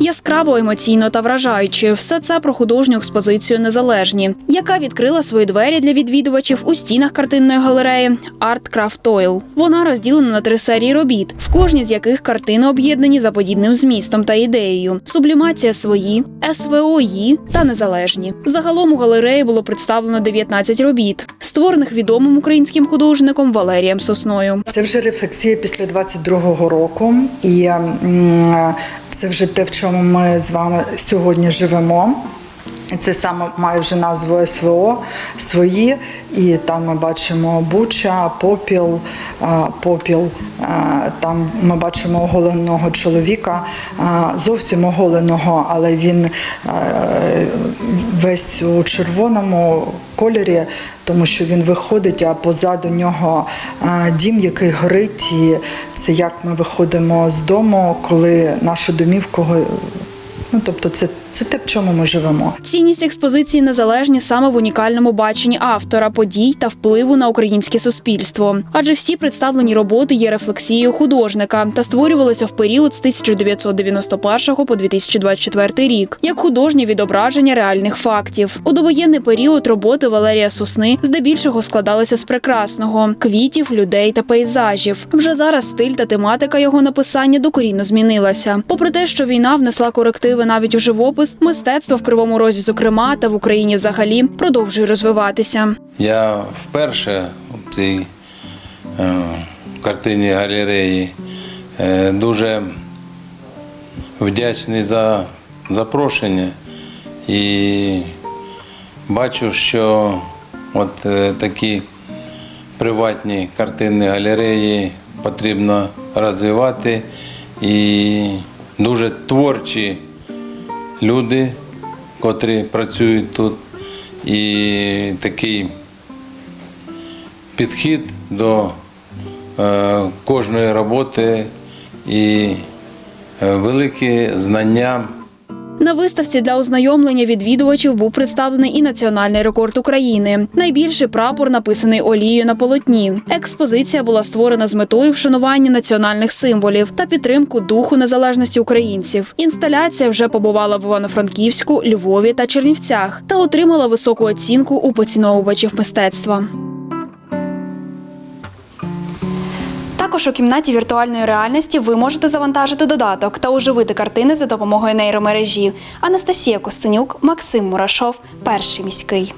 Яскраво, емоційно та вражаюче. Все це про художню експозицію Незалежні, яка відкрила свої двері для відвідувачів у стінах картинної галереї Art Craft Oil. Вона розділена на три серії робіт, в кожній з яких картини об'єднані за подібним змістом та ідеєю: сублімація свої, СВО-ї та незалежні. Загалом у галереї було представлено 19 робіт, створених відомим українським художником Валерієм Сосною. Це вже рефлексія після 22-го року, і це вже те, в чому ми з вами сьогодні живемо. Це саме має вже назву СВО свої, і там ми бачимо Буча, Попіл, Попіл. Там ми бачимо оголеного чоловіка, зовсім оголеного, але він весь у червоному кольорі, тому що він виходить, а позаду нього дім, який горить. І це як ми виходимо з дому, коли нашу домівку. Ну, тобто, це, це те, в чому ми живемо. Цінність експозиції незалежні саме в унікальному баченні автора подій та впливу на українське суспільство. Адже всі представлені роботи є рефлексією художника та створювалися в період з 1991 по 2024 рік як художнє відображення реальних фактів. У довоєнний період роботи Валерія Сосни здебільшого складалися з прекрасного квітів, людей та пейзажів. Вже зараз стиль та тематика його написання докорінно змінилася. Попри те, що війна внесла корективи навіть у живопис, мистецтво в кривому розі, зокрема, та в Україні взагалі продовжує розвиватися. Я вперше в цій е, картині галереї е, дуже вдячний за запрошення і бачу, що от е, такі приватні картинні галереї потрібно розвивати і дуже творчі люди, котрі працюють тут, і такий підхід до е, кожної роботи і велике великі знання. На виставці для ознайомлення відвідувачів був представлений і національний рекорд України. Найбільший прапор написаний олією на полотні. Експозиція була створена з метою вшанування національних символів та підтримку духу незалежності українців. Інсталяція вже побувала в Івано-Франківську, Львові та Чернівцях та отримала високу оцінку у поціновувачів мистецтва. Також у кімнаті віртуальної реальності ви можете завантажити додаток та оживити картини за допомогою нейромережі. Анастасія Костенюк, Максим Мурашов, перший міський.